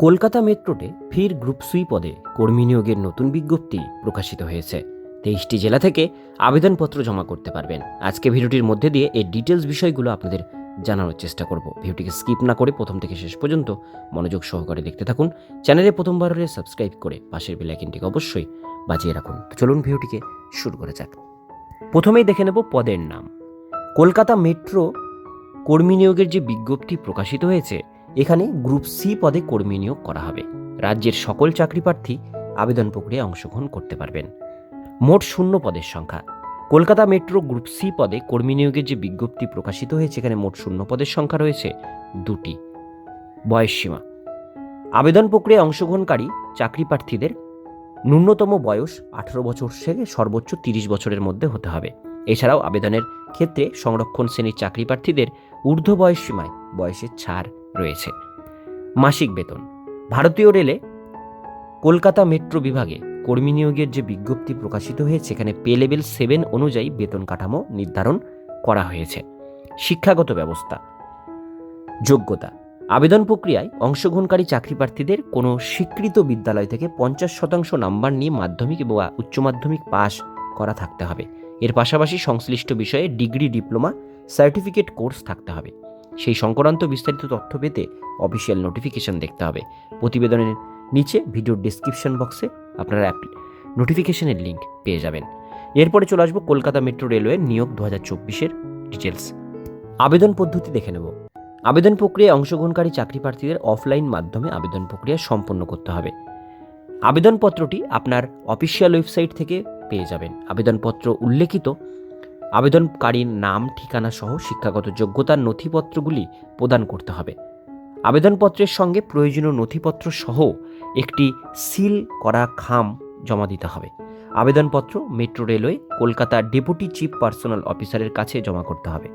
কলকাতা মেট্রোতে ফির গ্রুপ সুই পদে কর্মী নিয়োগের নতুন বিজ্ঞপ্তি প্রকাশিত হয়েছে। তেইশটি জেলা থেকে আবেদনপত্র জমা করতে পারবেন। আজকে ভিডিওটির মধ্যে দিয়ে এই ডিটেলস বিষয়গুলো আপনাদের জানানোর চেষ্টা করব। ভিডিওটিকে স্কিপ না করে প্রথম থেকে শেষ পর্যন্ত মনোযোগ সহকারে দেখতে থাকুন। চ্যানেলে প্রথমবার হলে সাবস্ক্রাইব করে পাশের বেলাইকিনটিকে অবশ্যই বাজিয়ে রাখুন। চলুন ভিডিওটিকে শুরু করা যাক। প্রথমেই দেখে নেব পদের নাম। কলকাতা মেট্রো কর্মী নিয়োগের যে বিজ্ঞপ্তি প্রকাশিত হয়েছে এখানে গ্রুপ সি পদে কর্মী নিয়োগ করা হবে। রাজ্যের সকল চাকরি প্রার্থী আবেদন প্রক্রিয়ায় অংশগ্রহণ করতে পারবেন। মোট শূন্য পদের সংখ্যা। কলকাতা মেট্রো গ্রুপ সি পদে কর্মী নিয়োগের যে বিজ্ঞপ্তি প্রকাশিত হয়েছে, এখানে মোট শূন্য পদের সংখ্যা রয়েছে দুটি। বয়সসীমা। আবেদন প্রক্রিয়ায় অংশগ্রহণকারী চাকরি প্রার্থীদের ন্যূনতম বয়স আঠারো বছর থেকে সর্বোচ্চ তিরিশ বছরের মধ্যে হতে হবে। এছাড়াও আবেদনের ক্ষেত্রে সংরক্ষণ শ্রেণির চাকরি প্রার্থীদের ঊর্ধ্ব বয়স সীমায় বয়সের ছাড় রয়েছে। মাসিক বেতন। ভারতীয় রেলে কলকাতা মেট্রো বিভাগে কর্মী নিয়োগের যে বিজ্ঞপ্তি প্রকাশিত হয়েছে এখানে পে লেভেল সেভেন অনুযায়ী বেতন কাঠামো নির্ধারণ করা হয়েছে। শিক্ষাগত ব্যবস্থা। যোগ্যতা। আবেদন প্রক্রিয়ায় অংশগ্রহণকারী চাকরি প্রার্থীদের কোনো স্বীকৃত বিদ্যালয় থেকে পঞ্চাশ শতাংশ নাম্বার নিয়ে মাধ্যমিক বা উচ্চ মাধ্যমিক পাশ করা থাকতে হবে। এর পাশাপাশি সংশ্লিষ্ট বিষয়ে ডিগ্রি, ডিপ্লোমা, সার্টিফিকেট কোর্স থাকতে হবে। সেই সংক্রান্ত বিস্তারিত তথ্য পেতে অফিসিয়াল নোটিফিকেশন দেখতে হবে। প্রতিবেদনের নিচে ভিডিওর ডিসক্রিপশন বক্সে আপনারা অ্যাপ নোটিফিকেশনের লিঙ্ক পেয়ে যাবেন। এরপরে চলে আসব কলকাতা মেট্রো রেলওয়ের নিয়োগ দু হাজার চব্বিশের ডিটেলস আবেদন পদ্ধতি দেখে নেব। আবেদন প্রক্রিয়ায় অংশগ্রহণকারী চাকরি প্রার্থীদের অফলাইন মাধ্যমে আবেদন প্রক্রিয়া সম্পন্ন করতে হবে। আবেদনপত্রটি আপনার অফিসিয়াল ওয়েবসাইট থেকে পেয়ে যাবেন। আবেদনপত্র উল্লেখিত আবেদনকারীর নাম, ঠিকানা সহ শিক্ষাগত যোগ্যতার নথিপত্রগুলি প্রদান করতে হবে। আবেদনপত্রের সঙ্গে প্রয়োজনীয় নথিপত্র সহ একটি সিল করা খাম জমা দিতে হবে। আবেদনপত্র metro railway Kolkata deputy chief personal অফিসারের কাছে জমা করতে হবে।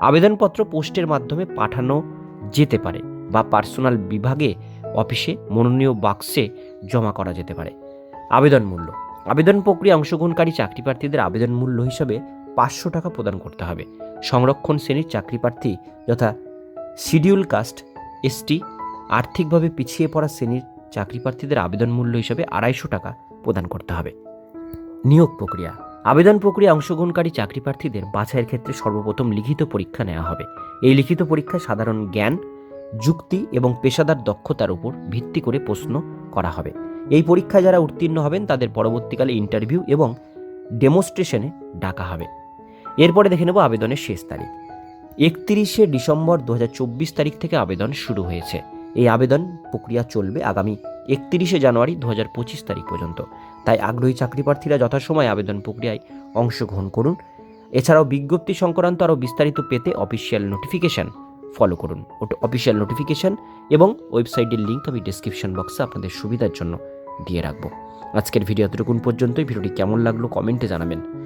আবেদনপত্র পোস্টের মাধ্যমে পাঠানো যেতে পারে বা পার্সোনাল বিভাগে অফিসে মনোনীয় বাক্সে জমা করা যেতে পারে। আবেদন মূল্য। আবেদন প্রক্রিয়া অংশগ্রহণকারী চাকরি প্রার্থীদের আবেদন মূল্য হিসাবে পাঁচশো টাকা প্রদান করতে হবে। সংরক্ষণ শ্রেণির চাকরি প্রার্থী যথা শিডিউল কাস্ট, এসটি, আর্থিকভাবে পিছিয়ে পড়া শ্রেণির চাকরি প্রার্থীদের আবেদন মূল্য হিসাবে আড়াইশো টাকা প্রদান করতে হবে। নিয়োগ প্রক্রিয়া। আবেদন প্রক্রিয়া অংশগ্রহণকারী চাকরি প্রার্থীদের বাছাইয়ের ক্ষেত্রে সর্বপ্রথম লিখিত পরীক্ষা নেওয়া হবে। এই লিখিত পরীক্ষায় সাধারণ জ্ঞান, যুক্তি এবং পেশাদার দক্ষতার উপর ভিত্তি করে প্রশ্ন করা হবে। এই পরীক্ষায় যারা উত্তীর্ণ হবেন তাদের পরবর্তীকালে ইন্টারভিউ এবং ডেমোস্ট্রেশনে ডাকা হবে। এরপরে দেখে নেব আবেদনের শেষ তারিখ। একত্রিশে ডিসেম্বর দু হাজার চব্বিশ তারিখ থেকে আবেদন শুরু হয়েছে। এই আবেদন প্রক্রিয়া চলবে আগামী একত্রিশে জানুয়ারি দু হাজার পঁচিশ তারিখ পর্যন্ত। তাই আগ্রহী চাকরি প্রার্থীরা যথাসময়ে আবেদন প্রক্রিয়ায় অংশগ্রহণ করুন। এছাড়াও বিজ্ঞপ্তি সংক্রান্ত আরও বিস্তারিত পেতে অফিসিয়াল নোটিফিকেশান ফলো করুন। অফিসিয়াল নোটিফিকেশান এবং ওয়েবসাইটের লিঙ্ক আমি ডিসক্রিপশন বক্সে আপনাদের সুবিধার জন্য দিয়ে রাখব। আজকের ভিডিও এতটুকুন পর্যন্তই। ভিডিওটি কেমন লাগল কমেন্টে জানাবেন।